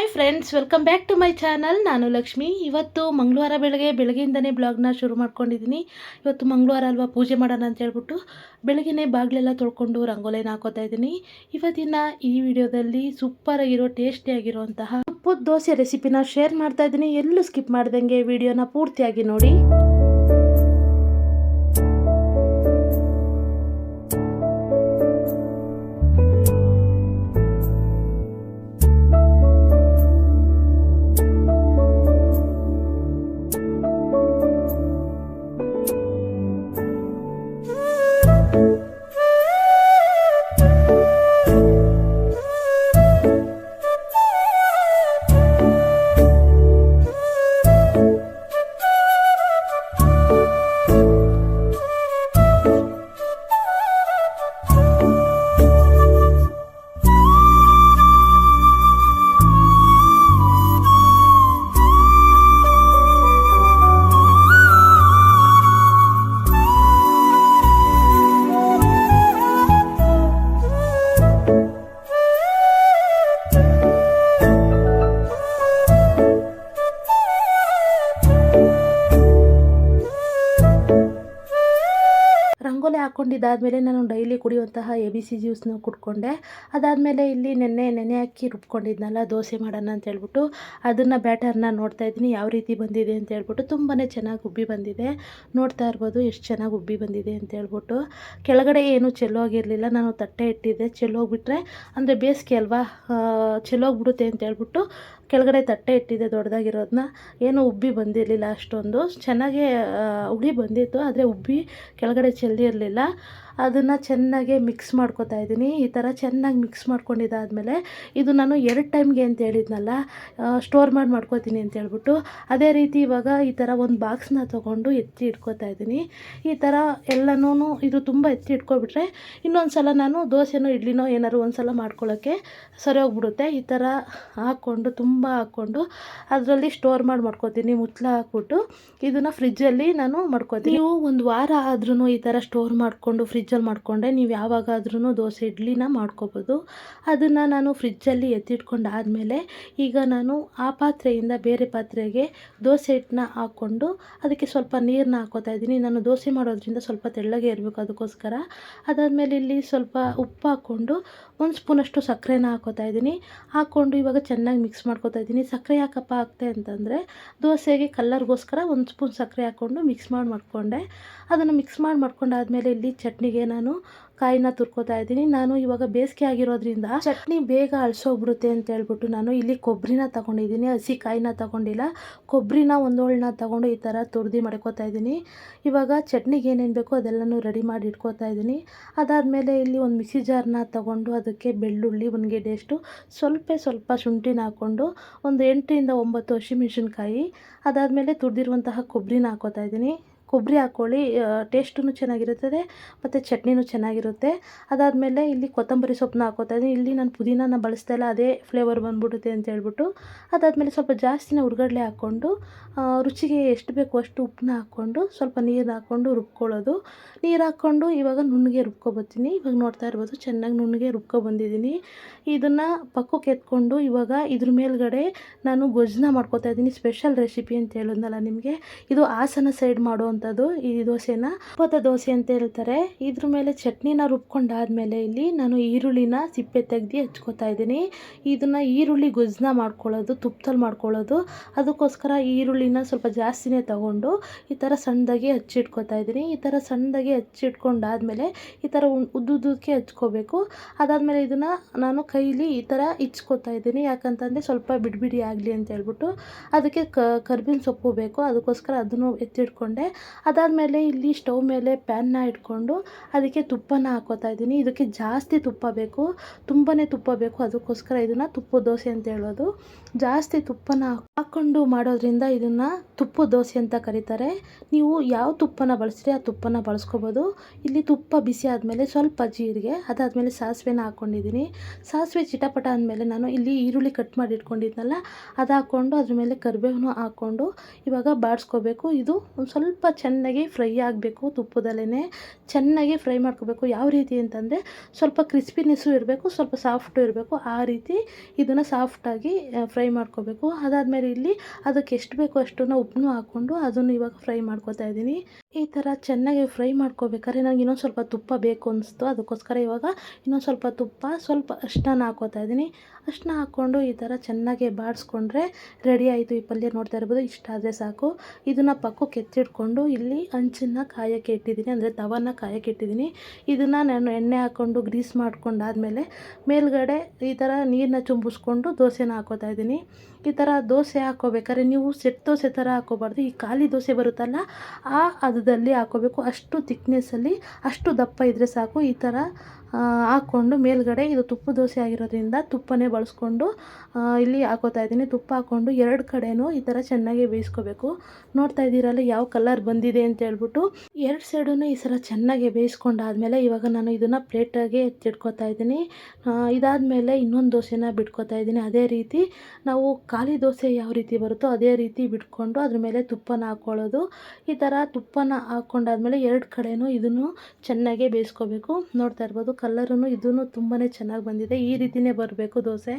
Hi friends welcome back to my channel ನಾನು ಲಕ್ಷ್ಮಿ. ಇವತ್ತು ಮಂಗಳವಾರ ಬೆಳಗ್ಗೆ, ಬೆಳಗ್ಗೆಯಿಂದನೇ ಬ್ಲಾಗ್ನ ಶುರು ಮಾಡ್ಕೊಂಡಿದ್ದೀನಿ. ಇವತ್ತು ಮಂಗಳವಾರ ಅಲ್ವಾ ಪೂಜೆ ಮಾಡೋಣ ಅಂತ ಹೇಳ್ಬಿಟ್ಟು ಬೆಳಗ್ಗೆನೇ ಬಾಗಿಲೆಲ್ಲ ತೊಳ್ಕೊಂಡು ರಂಗೋಲಿನ ಹಾಕೋತಾ ಇದ್ದೀನಿ. ಇವತ್ತಿನ ಈ ವಿಡಿಯೋದಲ್ಲಿ ಸೂಪರಾಗಿರೋ ಟೇಸ್ಟಿಯಾಗಿರುವಂತಹ ಉಪ್ಪು ದೋಸೆ ರೆಸಿಪಿನ ಶೇರ್ ಮಾಡ್ತಾ ಇದ್ದೀನಿ. ಎಲ್ಲೂ ಸ್ಕಿಪ್ ಮಾಡ್ದಂಗೆ ವಿಡಿಯೋನ ಪೂರ್ತಿಯಾಗಿ ನೋಡಿ. ರಂಗೋಲಿ ಇದಾದಮೇಲೆ ನಾನು ಡೈಲಿ ಕುಡಿಯುವಂತಹ ಎ ಬಿ ಸಿ ಜ್ಯೂಸ್ನ ಕುಡ್ಕೊಂಡೆ. ಅದಾದಮೇಲೆ ಇಲ್ಲಿ ನೆನ್ನೆ ನೆನೆ ಹಾಕಿ ರುಬ್ಕೊಂಡಿದ್ನಲ್ಲ, ದೋಸೆ ಮಾಡೋಣ ಅಂತ ಹೇಳ್ಬಿಟ್ಟು ಅದನ್ನು ಬ್ಯಾಟರ್ನ ನೋಡ್ತಾ ಇದ್ದೀನಿ, ಯಾವ ರೀತಿ ಬಂದಿದೆ ಅಂತ ಹೇಳ್ಬಿಟ್ಟು ತುಂಬಾ ಚೆನ್ನಾಗಿ ಉಬ್ಬಿ ಬಂದಿದೆ. ನೋಡ್ತಾ ಇರ್ಬೋದು ಎಷ್ಟು ಚೆನ್ನಾಗಿ ಉಬ್ಬಿ ಬಂದಿದೆ ಅಂತ ಹೇಳ್ಬಿಟ್ಟು. ಕೆಳಗಡೆ ಏನು ಚೆಲ್ಲೋಗಿರಲಿಲ್ಲ ನಾನು ತಟ್ಟೆ ಇಟ್ಟಿದ್ದೆ, ಚೆಲ್ಲೋಗ್ಬಿಟ್ರೆ, ಅಂದರೆ ಬೇಸಿಗೆ ಅಲ್ವಾ ಚೆಲ್ಲೋಗ್ಬಿಡುತ್ತೆ ಅಂತ ಹೇಳ್ಬಿಟ್ಟು ಕೆಳಗಡೆ ತಟ್ಟೆ ಇಟ್ಟಿದ್ದೆ ದೊಡ್ಡದಾಗಿರೋದನ್ನ ಏನು ಉಬ್ಬಿ ಬಂದಿರಲಿಲ್ಲ ಅಷ್ಟೊಂದು. ಚೆನ್ನಾಗೇ ಉಳಿ ಬಂದಿತ್ತು, ಆದರೆ ಉಬ್ಬಿ ಕೆಳಗಡೆ ಚೆಲ್ಲಿರಲಿಲ್ಲ ಅದನ್ನು ಚೆನ್ನಾಗಿ ಮಿಕ್ಸ್ ಮಾಡ್ಕೊತಾ ಇದ್ದೀನಿ. ಈ ಥರ ಚೆನ್ನಾಗಿ ಮಿಕ್ಸ್ ಮಾಡ್ಕೊಂಡಿದ್ದಾದಮೇಲೆ ಇದು ನಾನು ಎರಡು ಟೈಮ್ಗೆ ಅಂತ ಹೇಳಿದ್ನಲ್ಲ ಸ್ಟೋರ್ ಮಾಡಿ ಮಾಡ್ಕೋತೀನಿ ಅಂತ ಹೇಳ್ಬಿಟ್ಟು, ಅದೇ ರೀತಿ ಇವಾಗ ಈ ಥರ ಒಂದು ಬಾಕ್ಸ್ನ ತೊಗೊಂಡು ಎತ್ತಿ ಇಟ್ಕೋತಾ ಇದ್ದೀನಿ. ಈ ಥರ ಎಲ್ಲನೂ ಇದು ತುಂಬ ಎತ್ತಿ ಇಟ್ಕೊಬಿಟ್ರೆ ಇನ್ನೊಂದು ಸಲ ನಾನು ದೋಸೆನೋ ಇಡ್ಲಿನೋ ಏನಾದ್ರು ಒಂದು ಸಲ ಮಾಡ್ಕೊಳ್ಳೋಕ್ಕೆ ಸರಿ ಹೋಗ್ಬಿಡುತ್ತೆ ಈ ಥರ ಹಾಕ್ಕೊಂಡು, ತುಂಬ ಹಾಕ್ಕೊಂಡು ಅದರಲ್ಲಿ ಸ್ಟೋರ್ ಮಾಡಿ ಮಾಡ್ಕೋತೀನಿ ಮುತ್ಲ ಹಾಕ್ಬಿಟ್ಟು ಇದನ್ನು ಫ್ರಿಜ್ಜಲ್ಲಿ ನಾನು ಮಾಡ್ಕೋತೀನಿ. ನೀವು ಒಂದು ವಾರ ಆದ್ರೂ ಈ ಥರ ಸ್ಟೋರ್ ಮಾಡಿಕೊಂಡು ಫ್ರಿಜ್ಜಲ್ಲಿ ಮಾಡಿಕೊಂಡೆ. ನೀವು ಯಾವಾಗಾದ್ರೂ ದೋಸೆ, ಇಡ್ಲಿನ ಮಾಡ್ಕೋಬೋದು. ಅದನ್ನು ನಾನು ಫ್ರಿಜ್ಜಲ್ಲಿ ಎತ್ತಿಟ್ಕೊಂಡಾದಮೇಲೆ ಈಗ ನಾನು ಆ ಪಾತ್ರೆಯಿಂದ ಬೇರೆ ಪಾತ್ರೆಗೆ ದೋಸೆ ಹಿಟ್ಟನ್ನ ಹಾಕ್ಕೊಂಡು ಅದಕ್ಕೆ ಸ್ವಲ್ಪ ನೀರನ್ನ ಹಾಕೋತಾ ಇದ್ದೀನಿ. ನಾನು ದೋಸೆ ಮಾಡೋದ್ರಿಂದ ಸ್ವಲ್ಪ ತೆಳ್ಳಗೆ ಇರಬೇಕು ಅದಕ್ಕೋಸ್ಕರ. ಅದಾದಮೇಲೆ ಇಲ್ಲಿ ಸ್ವಲ್ಪ ಉಪ್ಪು ಹಾಕ್ಕೊಂಡು ಒಂದು ಸ್ಪೂನಷ್ಟು ಸಕ್ಕರೆನ ಹಾಕೋತಾ ಇದ್ದೀನಿ. ಹಾಕ್ಕೊಂಡು ಇವಾಗ ಚೆನ್ನಾಗಿ ಮಿಕ್ಸ್ ಮಾಡ್ಕೋತಾ ಇದ್ದೀನಿ. ಸಕ್ಕರೆ ಯಾಕಪ್ಪ ಹಾಕ್ತೆ ಅಂತಂದರೆ ದೋಸೆಗೆ ಕಲ್ಲರ್ಗೋಸ್ಕರ ಒಂದು ಸ್ಪೂನ್ ಸಕ್ಕರೆ ಹಾಕ್ಕೊಂಡು ಮಿಕ್ಸ್ ಮಾಡಿ ಮಾಡಿಕೊಂಡೆ. ಅದನ್ನು ಮಿಕ್ಸ್ ಮಾಡಿ ಮಾಡ್ಕೊಂಡಾದ್ಮೇಲೆ ಇಲ್ಲಿ ಚಟ್ನಿಗೆ ನಾನು ಕಾಯಿನ ತುರ್ಕೋತಾ ಇದ್ದೀನಿ. ನಾನು ಇವಾಗ ಬೇಸಿಗೆ ಆಗಿರೋದ್ರಿಂದ ಚಟ್ನಿ ಬೇಗ ಅಳಿಸೋಗ್ಬಿಡುತ್ತೆ ಅಂತ ಹೇಳ್ಬಿಟ್ಟು ನಾನು ಇಲ್ಲಿ ಕೊಬ್ಬರಿನ ತಗೊಂಡಿದ್ದೀನಿ. ಹಸಿ ಕಾಯಿನ ತಗೊಂಡಿಲ್ಲ. ಕೊಬ್ಬರಿನ ಒಂದೋಳನ್ನ ತಗೊಂಡು ಈ ಥರ ತುರ್ದಿ ಮಾಡ್ಕೋತಾ ಇದ್ದೀನಿ. ಇವಾಗ ಚಟ್ನಿಗೆ ಏನೇನು ಬೇಕೋ ಅದೆಲ್ಲನೂ ರೆಡಿ ಮಾಡಿ ಇಟ್ಕೋತಾ ಇದ್ದೀನಿ. ಅದಾದಮೇಲೆ ಇಲ್ಲಿ ಒಂದು ಮಿಕ್ಸಿ ಜಾರ್ನ ತಗೊಂಡು ಅದಕ್ಕೆ ಬೆಳ್ಳುಳ್ಳಿ ಒಂದು ಎಷ್ಟು ಸ್ವಲ್ಪ ಸ್ವಲ್ಪ ಶುಂಠಿನ ಹಾಕ್ಕೊಂಡು ಒಂದು ಎಂಟರಿಂದ ಒಂಬತ್ತು ಹಸಿಮೆಣ್ಸಿನ್ಕಾಯಿ ಅದಾದಮೇಲೆ ತುರಿದಿರುವಂತಹ ಕೊಬ್ಬರಿನ ಹಾಕೋತಾ ಇದ್ದೀನಿ. ಕೊಬ್ಬರಿ ಹಾಕ್ಕೊಳ್ಳಿ ಟೇಸ್ಟೂ ಚೆನ್ನಾಗಿರುತ್ತದೆ, ಮತ್ತು ಚಟ್ನಿನೂ ಚೆನ್ನಾಗಿರುತ್ತೆ. ಅದಾದಮೇಲೆ ಇಲ್ಲಿ ಕೊತ್ತಂಬರಿ ಸೊಪ್ಪನ್ನ ಹಾಕೋತಾ ಇಲ್ಲಿ ನಾನು ಪುದೀನಾನ ಬಳಸ್ತಾ ಇಲ್ಲ, ಅದೇ ಫ್ಲೇವರ್ ಬಂದುಬಿಡುತ್ತೆ ಅಂತ ಹೇಳ್ಬಿಟ್ಟು. ಅದಾದಮೇಲೆ ಸ್ವಲ್ಪ ಜಾಸ್ತಿನೇ ಹುರ್ಗಡ್ಲೆ ಹಾಕ್ಕೊಂಡು ರುಚಿಗೆ ಎಷ್ಟು ಬೇಕು ಅಷ್ಟು ಉಪ್ಪನ್ನ ಹಾಕ್ಕೊಂಡು, ಸ್ವಲ್ಪ ನೀರು ಹಾಕ್ಕೊಂಡು ರುಬ್ಕೊಳ್ಳೋದು. ನೀರು ಹಾಕ್ಕೊಂಡು ಇವಾಗ ನುಣ್ಣಗೆ ರುಬ್ಕೊಬತ್ತೀನಿ. ಇವಾಗ ನೋಡ್ತಾ ಇರ್ಬೋದು, ಚೆನ್ನಾಗಿ ನುಣ್ಣಗೆ ರುಬ್ಕೊಬಂದಿದ್ದೀನಿ ಇದನ್ನು ಪಕ್ಕಕ್ಕೆ ಎತ್ಕೊಂಡು ಇವಾಗ ಇದ್ರ ಮೇಲ್ಗಡೆ ನಾನು ಗೊಜ್ಜನ್ನ ಮಾಡ್ಕೋತಾ ಇದ್ದೀನಿ. ಸ್ಪೆಷಲ್ ರೆಸಿಪಿ ಅಂತ ಹೇಳಿದ್ನಲ್ಲ ನಿಮಗೆ. ಇದು ಹಾಸನ ಸೈಡ್ ಮಾಡುವಂಥದ್ದು ಈ ದೋಸೆನ ಪದ ದೋಸೆ ಅಂತ ಹೇಳ್ತಾರೆ. ಇದ್ರ ಮೇಲೆ ಚಟ್ನಿನ ರುಬ್ಕೊಂಡಾದ್ಮೇಲೆ ಇಲ್ಲಿ ನಾನು ಈರುಳ್ಳಿನ ಸಿಪ್ಪೆ ತೆಗ್ದು ಹಚ್ಕೋತಾ ಇದ್ದೀನಿ. ಇದನ್ನು ಈರುಳ್ಳಿ ಗೊಜ್ಜನ್ನ ಮಾಡ್ಕೊಳ್ಳೋದು, ತುಪ್ಪದಲ್ಲಿ ಮಾಡ್ಕೊಳ್ಳೋದು. ಅದಕ್ಕೋಸ್ಕರ ಈರುಳ್ಳಿನ ಸ್ವಲ್ಪ ಜಾಸ್ತಿನೇ ತಗೊಂಡು ಈ ಥರ ಸಣ್ಣದಾಗಿ ಹಚ್ಚಿಟ್ಕೋತಾ ಇದ್ದೀನಿ. ಈ ಥರ ಸಣ್ಣದಾಗಿ ಹಚ್ಚಿಟ್ಕೊಂಡಾದ್ಮೇಲೆ ಈ ಥರ ಉದ್ದುದ್ದಕ್ಕೆ ಹಚ್ಕೋಬೇಕು. ಅದಾದಮೇಲೆ ಇದನ್ನು ನಾನು ಕೈಲಿ ಈ ಥರ ಇಚ್ಕೋತಾ ಇದ್ದೀನಿ. ಯಾಕಂತಂದರೆ ಸ್ವಲ್ಪ ಬಿಡಿಬಿಡಿ ಆಗಲಿ ಅಂತ ಹೇಳ್ಬಿಟ್ಟು ಅದಕ್ಕೆ ಕರ್ಬೇವಿನ ಸೊಪ್ಪು ಬೇಕು. ಅದಕ್ಕೋಸ್ಕರ ಅದನ್ನು ಎತ್ತಿಟ್ಕೊಂಡೆ. ಅದಾದಮೇಲೆ ಇಲ್ಲಿ ಸ್ಟವ್ ಮೇಲೆ ಪ್ಯಾನ್ನ ಇಟ್ಕೊಂಡು ಅದಕ್ಕೆ ತುಪ್ಪನ ಹಾಕೋತಾ ಇದ್ದೀನಿ. ಇದಕ್ಕೆ ಜಾಸ್ತಿ ತುಪ್ಪ ಬೇಕು. ತುಂಬಾ ತುಪ್ಪ ಬೇಕು. ಅದಕ್ಕೋಸ್ಕರ ಇದನ್ನು ತುಪ್ಪದ ದೋಸೆ ಅಂತ ಹೇಳೋದು. ಜಾಸ್ತಿ ತುಪ್ಪನ ಹಾಕ್ಕೊಂಡು ಮಾಡೋದ್ರಿಂದ ಇದನ್ನು ತುಪ್ಪದ ದೋಸೆ ಅಂತ ಕರೀತಾರೆ. ನೀವು ಯಾವ ತುಪ್ಪನ ಬಳಸ್ರಿ ಆ ತುಪ್ಪನ ಬಳಸ್ಕೋಬೋದು. ಇಲ್ಲಿ ತುಪ್ಪ ಬಿಸಿ ಆದಮೇಲೆ ಸ್ವಲ್ಪ ಜೀರಿಗೆ, ಅದಾದಮೇಲೆ ಸಾಸಿವೆನ ಹಾಕ್ಕೊಂಡಿದ್ದೀನಿ ಸಾಸಿವೆ ಚಿಟಪಟ ಅಂದಮೇಲೆ ನಾನು ಇಲ್ಲಿ ಈರುಳ್ಳಿ ಕಟ್ ಮಾಡಿ ಇಟ್ಕೊಂಡಿದ್ನಲ್ಲ, ಅದು ಹಾಕ್ಕೊಂಡು ಅದ್ರ ಮೇಲೆ ಕರಿಬೇವನ್ನು ಹಾಕ್ಕೊಂಡು ಇವಾಗ ಬಾಡಿಸ್ಕೋಬೇಕು. ಇದು ಒಂದು ಸ್ವಲ್ಪ ಚೆನ್ನಾಗಿ ಫ್ರೈ ಆಗಬೇಕು ತುಪ್ಪದಲ್ಲೇ ಚೆನ್ನಾಗಿ ಫ್ರೈ ಮಾಡ್ಕೋಬೇಕು. ಯಾವ ರೀತಿ ಅಂತಂದರೆ ಸ್ವಲ್ಪ ಕ್ರಿಸ್ಪಿನೆಸ್ಸು ಇರಬೇಕು, ಸ್ವಲ್ಪ ಸಾಫ್ಟು ಇರಬೇಕು. ಆ ರೀತಿ ಇದನ್ನು ಸಾಫ್ಟಾಗಿ ಫ್ರೈ ಮಾಡ್ಕೋಬೇಕು. ಅದಾದಮೇಲೆ ಇಲ್ಲಿ ಅದಕ್ಕೆ ಎಷ್ಟು ಬೇಕೋ ಅಷ್ಟನ್ನು ಉಪ್ಪನ್ನು ಹಾಕ್ಕೊಂಡು ಅದನ್ನು ಇವಾಗ ಫ್ರೈ ಮಾಡ್ಕೊತಾ ಇದ್ದೀನಿ. ಈ ಥರ ಚೆನ್ನಾಗಿ ಫ್ರೈ ಮಾಡ್ಕೋಬೇಕಾದ್ರೆ ನನಗೆ ಇನ್ನೊಂದು ಸ್ವಲ್ಪ ತುಪ್ಪ ಬೇಕು ಅನಿಸ್ತು. ಅದಕ್ಕೋಸ್ಕರ ಇವಾಗ ಇನ್ನೊಂದು ಸ್ವಲ್ಪ ತುಪ್ಪ, ಸ್ವಲ್ಪ ಅಷ್ಟನ್ನು ಹಾಕೋತಾ ಇದ್ದೀನಿ. ಅಷ್ಟನ್ನ ಹಾಕ್ಕೊಂಡು ಈ ಥರ ಚೆನ್ನಾಗಿ ಬಾಡಿಸ್ಕೊಂಡ್ರೆ ರೆಡಿ ಆಯಿತು. ಈ ಪಲ್ಯ ನೋಡ್ತಾ ಇರ್ಬೋದು, ಇಷ್ಟ ಆದರೆ ಸಾಕು. ಇದನ್ನು ಪಕ್ಕಕ್ಕೆ ಎತ್ತಿಟ್ಕೊಂಡು ಇಲ್ಲಿ ಹಂಚನ್ನ ಕಾಯಕ್ಕೆ ಇಟ್ಟಿದ್ದೀನಿ. ಅಂದರೆ ತವನ್ನ ಕಾಯಕ್ಕೆ ಇಟ್ಟಿದ್ದೀನಿ. ಇದನ್ನು ನಾನು ಎಣ್ಣೆ ಹಾಕ್ಕೊಂಡು ಗ್ರೀಸ್ ಮಾಡ್ಕೊಂಡಾದಮೇಲೆ ಮೇಲ್ಗಡೆ ಈ ಥರ ನೀರನ್ನ ಚುಂಬಿಸ್ಕೊಂಡು ದೋಸೆನ ಹಾಕೋತಾ ಇದ್ದೀನಿ. ಈ ಥರ ದೋಸೆ ಹಾಕ್ಕೋಬೇಕಾದ್ರೆ ನೀವು ಸೆಟ್ ದೋಸೆ ಥರ ಹಾಕೋಬಾರ್ದು ಈ ಖಾಲಿ ದೋಸೆ ಬರುತ್ತಲ್ಲ, ಆ ಹದದಲ್ಲಿ ಹಾಕ್ಕೋಬೇಕು ಅಷ್ಟು ತಿಕ್ನೆಸ್ಸಲ್ಲಿ ಅಷ್ಟು ದಪ್ಪ ಇದ್ದರೆ ಸಾಕು. ಈ ಥರ ಹಾಕ್ಕೊಂಡು ಮೇಲ್ಗಡೆ ಇದು ತುಪ್ಪ ದೋಸೆ ಆಗಿರೋದ್ರಿಂದ ತುಪ್ಪನೇ ಬಳಸ್ಕೊಂಡು ಇಲ್ಲಿ ಹಾಕೋತಾ ಇದ್ದೀನಿ. ತುಪ್ಪ ಹಾಕ್ಕೊಂಡು ಎರಡು ಕಡೆನೂ ಈ ಥರ ಚೆನ್ನಾಗಿ ಬೇಯಿಸ್ಕೋಬೇಕು. ನೋಡ್ತಾ ಇದ್ದೀರಲ್ಲ ಯಾವ ಕಲರ್ ಬಂದಿದೆ ಅಂತ ಹೇಳ್ಬಿಟ್ಟು. ಎರಡು ಸೈಡೂ ಈ ಸಲ ಚೆನ್ನಾಗಿ ಬೇಯಿಸ್ಕೊಂಡಾದ್ಮೇಲೆ ಇವಾಗ ನಾನು ಇದನ್ನು ಪ್ಲೇಟಾಗೆ ಎತ್ತಿಟ್ಕೋತಾ ಇದ್ದೀನಿ. ಇದಾದಮೇಲೆ ಇನ್ನೊಂದು ದೋಸೆನ ಬಿಟ್ಕೋತಾ ಇದ್ದೀನಿ. ಅದೇ ರೀತಿ ನಾವು ಖಾಲಿ ದೋಸೆ ಯಾವ ರೀತಿ ಬರುತ್ತೋ ಅದೇ ರೀತಿ ಬಿಟ್ಕೊಂಡು ಅದ್ರ ಮೇಲೆ ತುಪ್ಪನ ಹಾಕ್ಕೊಳ್ಳೋದು ಈ ಥರ ತುಪ್ಪನ ಹಾಕ್ಕೊಂಡಾದ್ಮೇಲೆ ಎರಡು ಕಡೆನೂ ಇದನ್ನು ಚೆನ್ನಾಗೇ ಬೇಯಿಸ್ಕೋಬೇಕು. ನೋಡ್ತಾ ಇರ್ಬೋದು ಕಲರೂ ಇದೂ ತುಂಬಾ ಚೆನ್ನಾಗಿ ಬಂದಿದೆ. ಈ ರೀತಿಯೇ ಬರಬೇಕು ದೋಸೆ.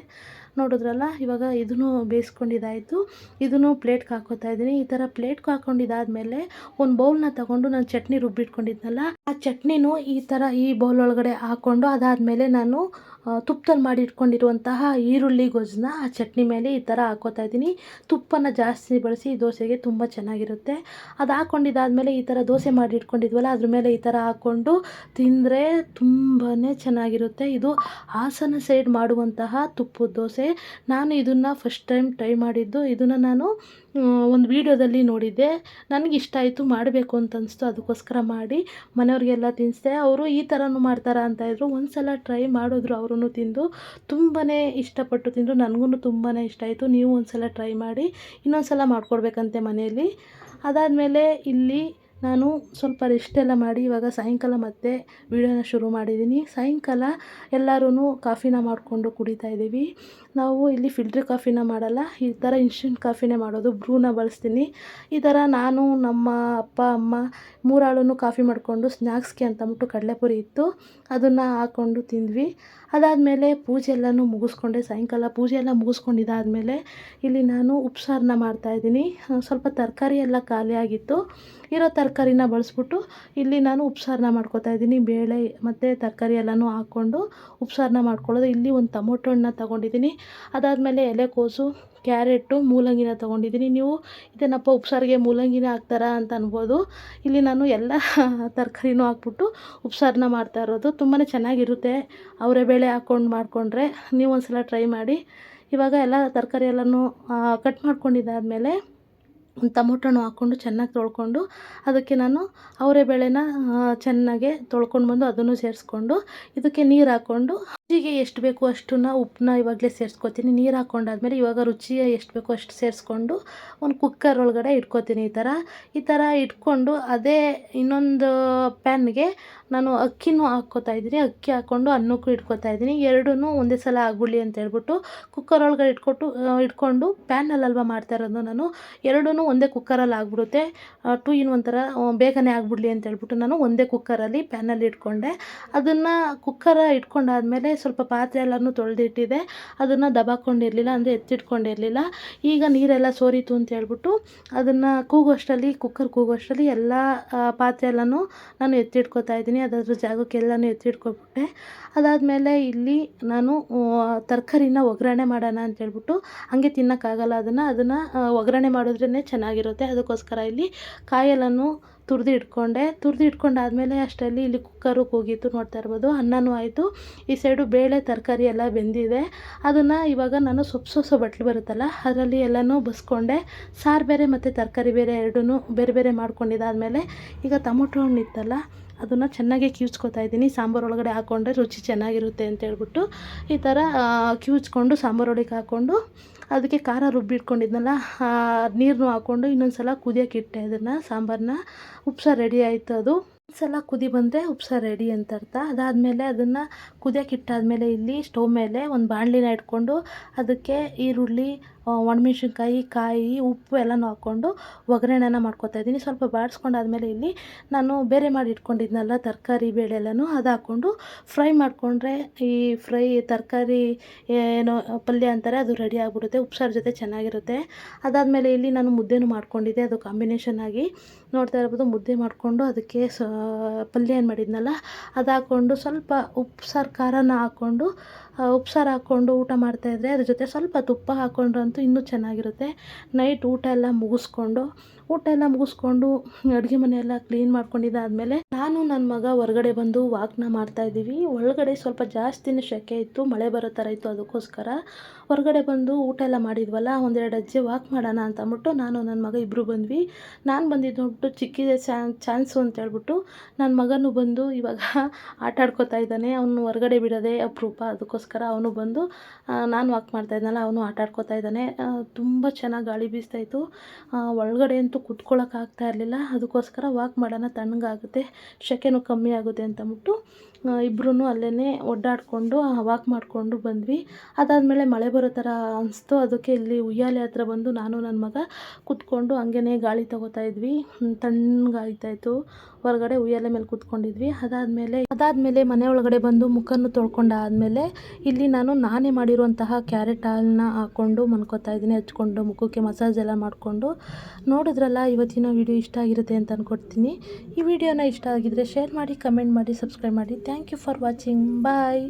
ನೋಡಿದ್ರಲ್ಲ, ಇವಾಗ ಇದನ್ನು ಬೇಯಿಸ್ಕೊಂಡಿದ್ದಾಯಿತು. ಇದನ್ನು ಪ್ಲೇಟ್ಗೆ ಹಾಕೋತಾ ಇದ್ದೀನಿ. ಈ ಥರ ಪ್ಲೇಟ್ಗೆ ಹಾಕ್ಕೊಂಡಿದ್ದಾದ್ಮೇಲೆ ಒಂದು ಬೌಲ್ನ ತಗೊಂಡು ನಾನು ಚಟ್ನಿ ರುಬ್ಬಿಟ್ಕೊಂಡಿದ್ನಲ್ಲ, ಆ ಚಟ್ನಿನೂ ಈ ಥರ ಈ ಬೌಲ್ ಒಳಗಡೆ ಹಾಕ್ಕೊಂಡು ಅದಾದಮೇಲೆ ನಾನು ತುಪ್ಪದಲ್ಲಿ ಮಾಡಿ ಇಟ್ಕೊಂಡಿರುವಂತಹ ಈರುಳ್ಳಿ ಗೊಜ್ಜನ್ನ ಆ ಚಟ್ನಿ ಮೇಲೆ ಈ ಥರ ಹಾಕೋತಾ ಇದ್ದೀನಿ. ತುಪ್ಪನ ಜಾಸ್ತಿ ಬಳಸಿ ದೋಸೆಗೆ ತುಂಬ ಚೆನ್ನಾಗಿರುತ್ತೆ. ಅದು ಹಾಕ್ಕೊಂಡಿದ್ದಾದಮೇಲೆ ಈ ಥರ ದೋಸೆ ಮಾಡಿ ಇಟ್ಕೊಂಡಿದ್ವಲ್ಲ ಅದ್ರ ಮೇಲೆ ಈ ಥರ ಹಾಕ್ಕೊಂಡು ತಿಂದರೆ ತುಂಬಾ ಚೆನ್ನಾಗಿರುತ್ತೆ. ಇದು ಹಾಸನ ಸೈಡ್ ಮಾಡುವಂತಹ ತುಪ್ಪದ ದೋಸೆ. ನಾನು ಇದನ್ನು ಫಸ್ಟ್ ಟೈಮ್ ಟ್ರೈ ಮಾಡಿದ್ದು. ಇದನ್ನು ನಾನು ಒಂದು ವೀಡಿಯೋದಲ್ಲಿ ನೋಡಿದ್ದೆ. ನನಗೆ ಇಷ್ಟ ಆಯಿತು, ಮಾಡಬೇಕು ಅಂತ ಅನಿಸ್ತು. ಅದಕ್ಕೋಸ್ಕರ ಮಾಡಿ ಮನೆಯವ್ರಿಗೆಲ್ಲ ತಿನ್ನಿಸ್ದೆ ಅವರು ಈ ಥರನೂ ಮಾಡ್ತಾರಾ ಅಂತ ಇದ್ರು. ಒಂದು ಸಲ ಟ್ರೈ ಮಾಡಿದ್ರು. ಅವರು ತಿಂದು ತುಂಬಾ ಇಷ್ಟಪಟ್ಟು ತಿಂದರು ನನಗೂ ತುಂಬಾ ಇಷ್ಟ ಆಯಿತು. ನೀವು ಒಂದು ಸಲ ಟ್ರೈ ಮಾಡಿ ಇನ್ನೊಂದು ಸಲ ಮಾಡಿಕೊಡ್ಬೇಕಂತೆ ಮನೆಯಲ್ಲಿ. ಅದಾದಮೇಲೆ ಇಲ್ಲಿ ನಾನು ಸ್ವಲ್ಪ ರೆಸ್ಟೆಲ್ಲ ಮಾಡಿ ಇವಾಗ ಸಾಯಂಕಾಲ ಮತ್ತೆ ವೀಡಿಯೋನ ಶುರು ಮಾಡಿದ್ದೀನಿ ಸಾಯಂಕಾಲ ಎಲ್ಲರೂ ಕಾಫಿನ ಮಾಡಿಕೊಂಡು ಕುಡಿತಾ ಇದ್ದೀವಿ. ನಾವು ಇಲ್ಲಿ ಫಿಲ್ಟ್ರ್ ಕಾಫಿನ ಮಾಡಲ್ಲ, ಈ ಥರ ಇನ್ಸ್ಟೆಂಟ್ ಕಾಫಿನೇ ಮಾಡೋದು. ಬ್ರೂನ ಬಳಸ್ತೀನಿ. ಈ ಥರ ನಾನು, ನಮ್ಮ ಅಪ್ಪ, ಅಮ್ಮ ಮೂರಾಳು ಕಾಫಿ ಮಾಡಿಕೊಂಡು ಸ್ನ್ಯಾಕ್ಸ್ಗೆ ಅಂತಂದ್ಬಿಟ್ಟು ಕಡಲೆಪುರಿ ಇತ್ತು. ಅದನ್ನು ಹಾಕ್ಕೊಂಡು ತಿಂದ್ವಿ. ಅದಾದಮೇಲೆ ಪೂಜೆ ಎಲ್ಲನೂ ಮುಗಿಸ್ಕೊಂಡೆ. ಸಾಯಂಕಾಲ ಪೂಜೆ ಎಲ್ಲ ಮುಗಿಸ್ಕೊಂಡಿದ್ದಾದಮೇಲೆ ಇಲ್ಲಿ ನಾನು ಉಪ್ಸಾರನ್ನ ಮಾಡ್ತಾಯಿದ್ದೀನಿ ಸ್ವಲ್ಪ ತರಕಾರಿ ಎಲ್ಲ ಖಾಲಿ ಆಗಿತ್ತು ಇರೋ ತರಕಾರಿನ ಬಳಸ್ಬಿಟ್ಟು ಇಲ್ಲಿ ನಾನು ಉಪ್ಸಾರನ್ನ ಮಾಡ್ಕೊತಾ ಇದ್ದೀನಿ, ಬೇಳೆ ಮತ್ತು ತರಕಾರಿ ಎಲ್ಲನೂ ಹಾಕ್ಕೊಂಡು ಉಪ್ಸಾರನ್ನ ಮಾಡ್ಕೊಳ್ಳೋದು. ಇಲ್ಲಿ ಒಂದು ಟೊಮೊಟೊ ಹಣ್ಣನ್ನ ತೊಗೊಂಡಿದ್ದೀನಿ. ಅದಾದಮೇಲೆ ಎಲೆಕೋಸು ಕ್ಯಾರೆಟು, ಮೂಲಂಗಿನ ತೊಗೊಂಡಿದ್ದೀನಿ. ನೀವು ಇದೇನಪ್ಪ ಉಪ್ಸಾರಿಗೆ ಮೂಲಂಗಿನ ಹಾಕ್ತಾರಾ ಅಂತ ಅನ್ಬೋದು. ಇಲ್ಲಿ ನಾನು ಎಲ್ಲ ತರಕಾರಿನೂ ಹಾಕ್ಬಿಟ್ಟು ಉಪ್ಸಾರನ್ನ ಮಾಡ್ತಾ ಇರೋದು. ತುಂಬಾ ಚೆನ್ನಾಗಿರುತ್ತೆ. ಅವರೇ ಬೇಳೆ ಹಾಕ್ಕೊಂಡು ಮಾಡಿಕೊಂಡ್ರೆ ನೀವು ಒಂದು ಸಲ ಟ್ರೈ ಮಾಡಿ. ಇವಾಗ ಎಲ್ಲ ತರಕಾರಿ ಎಲ್ಲನೂ ಕಟ್ ಮಾಡ್ಕೊಂಡಿದ್ದಾದಮೇಲೆ ಟೊಮೊಟೊನು ಹಾಕ್ಕೊಂಡು ಚೆನ್ನಾಗಿ ತೊಳ್ಕೊಂಡು ಅದಕ್ಕೆ ನಾನು ಅವರೇ ಬೇಳೆನ ಚೆನ್ನಾಗೆ ತೊಳ್ಕೊಂಡು ಬಂದು ಅದನ್ನು ಸೇರಿಸ್ಕೊಂಡು ಇದಕ್ಕೆ ನೀರು ಹಾಕ್ಕೊಂಡು ರುಚಿಗೆ ಎಷ್ಟು ಬೇಕು ಅಷ್ಟನ್ನ ಉಪ್ಪನ್ನ ಇವಾಗಲೇ ಸೇರಿಸ್ಕೊತೀನಿ. ನೀರು ಹಾಕ್ಕೊಂಡಾದ್ಮೇಲೆ ಇವಾಗ ರುಚಿಗೆ ಎಷ್ಟು ಬೇಕೋ ಅಷ್ಟು ಸೇರಿಸ್ಕೊಂಡು ಒಂದು ಕುಕ್ಕರ್ ಒಳಗಡೆ ಇಟ್ಕೊತೀನಿ ಈ ಥರ ಈ ಥರ ಇಟ್ಕೊಂಡು ಅದೇ ಇನ್ನೊಂದು ಪ್ಯಾನ್ಗೆ ನಾನು ಅಕ್ಕಿನೂ ಹಾಕ್ಕೋತಾ ಇದ್ದೀನಿ. ಅಕ್ಕಿ ಹಾಕ್ಕೊಂಡು ಅನ್ನಕ್ಕೂ ಇಟ್ಕೊತಾ ಇದ್ದೀನಿ. ಎರಡೂ ಒಂದೇ ಸಲ ಆಗ್ಬಿಡ್ಲಿ ಅಂತ ಹೇಳ್ಬಿಟ್ಟು ಕುಕ್ಕರ್ ಒಳಗಡೆ ಇಟ್ಕೊಟ್ಟು ಇಟ್ಕೊಂಡು ಪ್ಯಾನಲ್ಲಲ್ವ ಮಾಡ್ತಾ ಇರೋದು ನಾನು ಎರಡೂ ಒಂದೇ ಕುಕ್ಕರಲ್ಲಿ ಆಗಿಬಿಡುತ್ತೆ. ಟೂ ಇನ್ ಒಂಥರ ಬೇಗನೆ ಆಗಿಬಿಡ್ಲಿ ಅಂತ ಹೇಳ್ಬಿಟ್ಟು ನಾನು ಒಂದೇ ಕುಕ್ಕರಲ್ಲಿ ಪ್ಯಾನಲ್ಲಿ ಇಟ್ಕೊಂಡೆ. ಅದನ್ನು ಕುಕ್ಕರ ಇಟ್ಕೊಂಡಾದ್ಮೇಲೆ ಸ್ವಲ್ಪ ಪಾತ್ರೆ ಎಲ್ಲನೂ ತೊಳೆದಿಟ್ಟಿದೆ. ಅದನ್ನು ದಬಾಕೊಂಡಿರಲಿಲ್ಲ, ಅಂದರೆ ಎತ್ತಿಟ್ಕೊಂಡಿರಲಿಲ್ಲ. ಈಗ ನೀರೆಲ್ಲ ಸೋರಿತು ಅಂತ ಹೇಳ್ಬಿಟ್ಟು ಅದನ್ನು ಕೂಗೋಷ್ಟರಲ್ಲಿ ಕುಕ್ಕರ್ ಕೂಗೋಷ್ಟರಲ್ಲಿ ಎಲ್ಲ ಪಾತ್ರೆ ಎಲ್ಲನೂ ನಾನು ಎತ್ತಿಟ್ಕೊತಾ ಇದ್ದೀನಿ. ಅದಾದ್ರ ಜಾಗಕ್ಕೆಲ್ಲನೂ ಎತ್ತಿಟ್ಕೊಬಿಟ್ಟೆ. ಅದಾದಮೇಲೆ ಇಲ್ಲಿ ನಾನು ತರಕಾರಿನ ಒಗ್ಗರಣೆ ಮಾಡೋಣ ಅಂತೇಳ್ಬಿಟ್ಟು ಹಾಗೆ ತಿನ್ನೋಕ್ಕಾಗಲ್ಲ ಅದನ್ನು. ಅದನ್ನು ಒಗ್ಗರಣೆ ಮಾಡಿದ್ರೇ ಚೆನ್ನಾಗಿರುತ್ತೆ. ಅದಕ್ಕೋಸ್ಕರ ಇಲ್ಲಿ ಕಾಯೆಲ್ಲನೂ ತುರಿದು ಇಟ್ಕೊಂಡೆ ತುರಿದು ಇಟ್ಕೊಂಡಾದ್ಮೇಲೆ ಅಷ್ಟರಲ್ಲಿ ಇಲ್ಲಿ ಕುಕ್ಕರು ಕೂಗಿತ್ತು ನೋಡ್ತಾ ಇರ್ಬೋದು. ಅನ್ನನೂ ಆಯಿತು. ಈ ಸೈಡು ಬೇಳೆ, ತರಕಾರಿ ಎಲ್ಲ ಬೆಂದಿದೆ. ಅದನ್ನು ಇವಾಗ ನಾನು ಸೊಪ್ಪು ಸೊಸ ಬಟ್ಲು ಬರುತ್ತಲ್ಲ, ಅದರಲ್ಲಿ ಎಲ್ಲನೂ ಬಸ್ಕೊಂಡೆ. ಸಾರು ಬೇರೆ ಮತ್ತು ತರಕಾರಿ ಬೇರೆ ಎರಡೂ ಬೇರೆ ಬೇರೆ ಮಾಡ್ಕೊಂಡಿದ್ದಾದಮೇಲೆ ಈಗ ಟೊಮೊಟೊ ಹಣ್ಣು ಇತ್ತಲ್ಲ ಅದನ್ನು ಚೆನ್ನಾಗಿ ಕ್ಯೂಚ್ಕೊತಾ ಇದ್ದೀನಿ. ಸಾಂಬಾರು ಒಳಗಡೆ ಹಾಕ್ಕೊಂಡ್ರೆ ರುಚಿ ಚೆನ್ನಾಗಿರುತ್ತೆ ಅಂತ ಹೇಳ್ಬಿಟ್ಟು ಈ ಥರ ಕ್ಯೂಚ್ಕೊಂಡು ಸಾಂಬಾರು ಒಳಗೆ ಹಾಕ್ಕೊಂಡು ಅದಕ್ಕೆ ಖಾರ ರುಬ್ಬಿಟ್ಕೊಂಡಿದ್ನಲ್ಲ ನೀರನ್ನು ಹಾಕ್ಕೊಂಡು ಇನ್ನೊಂದು ಸಲ ಕುದಿಯೋಕ್ಕಿಟ್ಟೆ ಅದನ್ನು ಸಾಂಬಾರನ್ನ ಉಪ್ಸಾರು ರೆಡಿ ಆಯಿತು ಅದು. ಸಲ ಕುದಿ ಬಂದರೆ ಉಪ್ಸಾರು ರೆಡಿ ಅಂತ ಅರ್ಥ. ಅದಾದಮೇಲೆ ಅದನ್ನು ಕುದಿಯೋಕೆ ಇಟ್ಟಾದಮೇಲೆ ಇಲ್ಲಿ ಸ್ಟವ್ ಮೇಲೆ ಒಂದು ಬಾಣಲಿನ ಇಟ್ಕೊಂಡು ಅದಕ್ಕೆ ಈರುಳ್ಳಿ ಒಣಮೆಣ್ಸಿನ್ಕಾಯಿ, ಕಾಯಿ, ಉಪ್ಪು ಎಲ್ಲನೂ ಹಾಕ್ಕೊಂಡು ಒಗ್ಗರಣೆನ ಮಾಡ್ಕೊತಾ ಇದ್ದೀನಿ. ಸ್ವಲ್ಪ ಬಾಡಿಸ್ಕೊಂಡಾದ್ಮೇಲೆ ಇಲ್ಲಿ ನಾನು ಬೇರೆ ಮಾಡಿ ಇಟ್ಕೊಂಡಿದ್ನಲ್ಲ ತರಕಾರಿ ಬೇಳೆ ಎಲ್ಲನೂ, ಅದು ಹಾಕ್ಕೊಂಡು ಫ್ರೈ ಮಾಡಿಕೊಂಡ್ರೆ ಈ ಫ್ರೈ ತರಕಾರಿ ಏನೋ ಪಲ್ಯ ಅಂತಾರೆ ಅದು ರೆಡಿ ಆಗಿಬಿಡುತ್ತೆ, ಉಪ್ಸಾರು ಜೊತೆ ಚೆನ್ನಾಗಿರುತ್ತೆ. ಅದಾದಮೇಲೆ ಇಲ್ಲಿ ನಾನು ಮುದ್ದೆನೂ ಮಾಡ್ಕೊಂಡಿದ್ದೆ, ಅದು ಕಾಂಬಿನೇಷನ್ ಆಗಿ ನೋಡ್ತಾ ಇರ್ಬೋದು. ಮುದ್ದೆ ಮಾಡಿಕೊಂಡು ಅದಕ್ಕೆ ಸ ಪಲ್ಯ ಏನು ಮಾಡಿದ್ನಲ್ಲ ಅದು ಹಾಕ್ಕೊಂಡು ಸ್ವಲ್ಪ ಉಪ್ಪು ಸಾರು ಖಾರನ ಹಾಕ್ಕೊಂಡು ಉಪ್ಸಾರು ಹಾಕ್ಕೊಂಡು ಊಟ ಮಾಡ್ತಾಯಿದ್ರೆ ಅದ್ರ ಜೊತೆ ಸ್ವಲ್ಪ ತುಪ್ಪ ಹಾಕ್ಕೊಂಡ್ರಂತೂ ಇನ್ನೂ ಚೆನ್ನಾಗಿರುತ್ತೆ. ನೈಟ್ ಊಟ ಎಲ್ಲ ಮುಗಿಸ್ಕೊಂಡು, ಊಟ ಎಲ್ಲ ಮುಗಿಸ್ಕೊಂಡು ಅಡುಗೆ ಮನೆ ಎಲ್ಲ ಕ್ಲೀನ್ ಮಾಡ್ಕೊಂಡಿದ್ದಾದಮೇಲೆ ನಾನು ನನ್ನ ಮಗ ಹೊರಗಡೆ ಬಂದು ವಾಕ್ನ ಮಾಡ್ತಾಯಿದ್ದೀವಿ ಒಳಗಡೆ ಸ್ವಲ್ಪ ಜಾಸ್ತಿನೇ ಶೆಕೆ ಇತ್ತು, ಮಳೆ ಬರೋ ಥರ ಇತ್ತು ಅದಕ್ಕೋಸ್ಕರ. ಹೊರಗಡೆ ಬಂದು ಊಟ ಎಲ್ಲ ಮಾಡಿದ್ವಲ್ಲ, ಒಂದೆರಡು ಅಜ್ಜಿ ವಾಕ್ ಮಾಡೋಣ ಅಂತ ಅಂದ್ಬಿಟ್ಟು ನಾನು ನನ್ನ ಮಗ ಇಬ್ಬರು ಬಂದ್ವಿ. ನಾನು ಬಂದಿದ್ದು ಚಿಕ್ಕಿದೆ ಚಾನ್ಸು ಅಂತ ಹೇಳ್ಬಿಟ್ಟು ನನ್ನ ಮಗನೂ ಬಂದು ಇವಾಗ ಆಟ ಆಡ್ಕೋತಾ ಇದ್ದಾನೆ. ಅವನು ಹೊರಗಡೆ ಬಿಡೋದೇ ಅಪರೂಪ. ಅದಕ್ಕೋಸ್ಕರ ಅವನು ಬಂದು ನಾನು ವಾಕ್ ಮಾಡ್ತಾ ಇದ್ನಲ್ಲ, ಅವನು ಆಟ ಆಡ್ಕೊತಾ ಇದ್ದಾನೆ. ತುಂಬ ಚೆನ್ನಾಗಿ ಗಾಳಿ ಬೀಸ್ತಾಯಿತ್ತು ಒಳಗಡೆ ಅಂತೂ ಕುತ್ಕೊಳ್ಳೋಕೆ ಆಗ್ತಾ ಇರಲಿಲ್ಲ. ಅದಕ್ಕೋಸ್ಕರ ವಾಕ್ ಮಾಡೋಣ ತಣ್ಣಗಾಗುತ್ತೆ, ಸೆಕೆನೂ ಕಮ್ಮಿ ಆಗುತ್ತೆ ಅಂತಂದ್ಬಿಟ್ಟು ಇಬ್ಬರೂ ಅಲ್ಲೇ ಒಡ್ಡಾಡಿಕೊಂಡು ವಾಕ್ ಮಾಡಿಕೊಂಡು ಬಂದ್ವಿ. ಅದಾದಮೇಲೆ ಮಳೆ ಬರೋ ಥರ ಅನಿಸ್ತು. ಅದಕ್ಕೆ ಇಲ್ಲಿ ಉಯ್ಯಾಲೆ ಹತ್ರ ಬಂದು ನಾನು ನನ್ನ ಮಗ ಕುತ್ಕೊಂಡು ಹಂಗೇ ಗಾಳಿ ತಗೋತಾ ಇದ್ವಿ. ತಣ್ಣಗಾಯ್ತಾಯಿತ್ತು ಹೊರಗಡೆ ಉಯ್ಯಾಲೆ ಮೇಲೆ ಕೂತ್ಕೊಂಡಿದ್ವಿ. ಅದಾದಮೇಲೆ ಅದಾದಮೇಲೆ ಮನೆ ಒಳಗಡೆ ಬಂದು ಮುಖವನ್ನು ತೊಳ್ಕೊಂಡಾದಮೇಲೆ ಇಲ್ಲಿ ನಾನು ನಾನೇ ಮಾಡಿರುವಂತಹ ಕ್ಯಾರೆಟ್ ಹಾಲನ್ನ ಹಾಕ್ಕೊಂಡು ಮನ್ಕೋತಾ ಇದ್ದೀನಿ. ಹಚ್ಕೊಂಡು ಮುಖಕ್ಕೆ ಮಸಾಜ್ ಎಲ್ಲ ಮಾಡಿಕೊಂಡು. ನೋಡಿದ್ರಲ್ಲ, ಇವತ್ತಿನ ವಿಡಿಯೋ ಇಷ್ಟ ಆಗಿರುತ್ತೆ ಅಂತ ಅಂದ್ಕೊಡ್ತೀನಿ ಈ ವಿಡಿಯೋನ ಇಷ್ಟ ಆಗಿದ್ದರೆ ಶೇರ್ ಮಾಡಿ, ಕಮೆಂಟ್ ಮಾಡಿ, ಸಬ್ಸ್ಕ್ರೈಬ್ ಮಾಡಿ. Thank you for watching bye